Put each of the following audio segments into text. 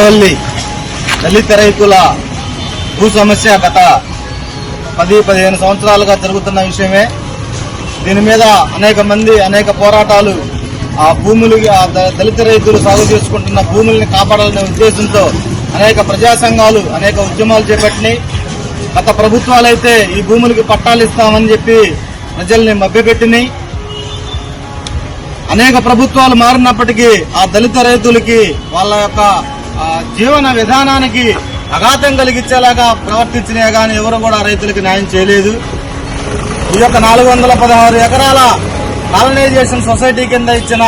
కొమరవల్లి దళిత రైతుల భూ సమస్య గత పది పదిహేను సంవత్సరాలుగా జరుగుతున్న విషయమే. దీని మీద అనేక మంది అనేక పోరాటాలు ఆ భూములు ఆ దళిత రైతులు సాగు చేసుకుంటున్న భూముల్ని కాపాడాలనే ఉద్దేశంతో అనేక ప్రజా సంఘాలు అనేక ఉద్యమాలు చేపట్టినాయి. గత ప్రభుత్వాలైతే ఈ భూములకి పట్టాలు ఇస్తామని చెప్పి ప్రజల్ని మభ్యపెట్టినాయి. అనేక ప్రభుత్వాలు మారినప్పటికీ ఆ దళిత రైతులకి వాళ్ళ యొక్క జీవన విధానానికి అఘాతం కలిగించేలాగా ప్రవర్తించినా గానీ ఎవరు కూడా రైతులకు న్యాయం చేయలేదు. ఈ యొక్క నాలుగు వందల పదహారు ఎకరాల కాలనైజేషన్ సొసైటీ కింద ఇచ్చిన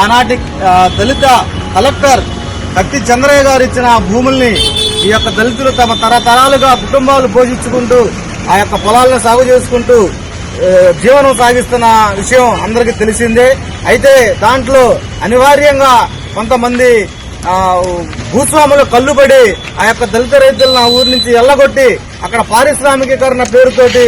ఆనాటి దళిత కలెక్టర్ కత్తి చంద్రయ్య గారు ఇచ్చిన భూముల్ని ఈ యొక్క దళితులు తమ తరతరాలుగా కుటుంబాలు పోషించుకుంటూ ఆ యొక్క పొలాలను సాగు చేసుకుంటూ జీవనం సాగిస్తున్న విషయం అందరికీ తెలిసిందే. అయితే దాంట్లో అనివార్యంగా కొంతమంది భూస్వాములు కళ్ళుబడి ఆ యొక్క దళిత రైతులను ఆ ఊరి నుంచి ఎల్లగొట్టి అక్కడ పారిశ్రామికీకరణ పేరుతోటి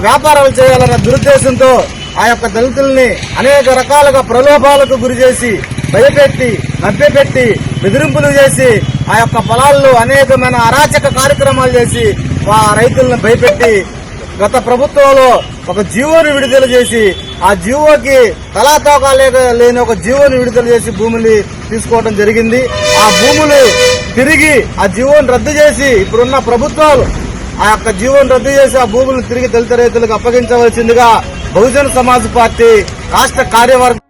వ్యాపారాలు చేయాలన్న దురుద్దేశంతో ఆ యొక్క దళితుల్ని అనేక రకాలుగా ప్రలోభాలకు గురి చేసి భయపెట్టి మభ్యపెట్టి బెదిరింపులు చేసి ఆ యొక్క పొలాల్లో అనేకమైన అరాచక కార్యక్రమాలు చేసి ఆ రైతులను భయపెట్టి గత ప్రభుత్వంలో ఒక జీవోని విడుదల చేసి ఆ జీవోకి తలాతోకా లేక లేని ఒక జీవోని విడుదల చేసి భూములు తీసుకోవడం జరిగింది. ఆ భూములు తిరిగి ఆ జీవోని రద్దు చేసి ఇప్పుడున్న ప్రభుత్వాలు ఆ యొక్క జీవోని రద్దు చేసి ఆ భూములను తిరిగి దళిత రైతులకు అప్పగించవలసిందిగా బహుజన సమాజ్ పార్టీ రాష్ట్ర కార్యవర్గం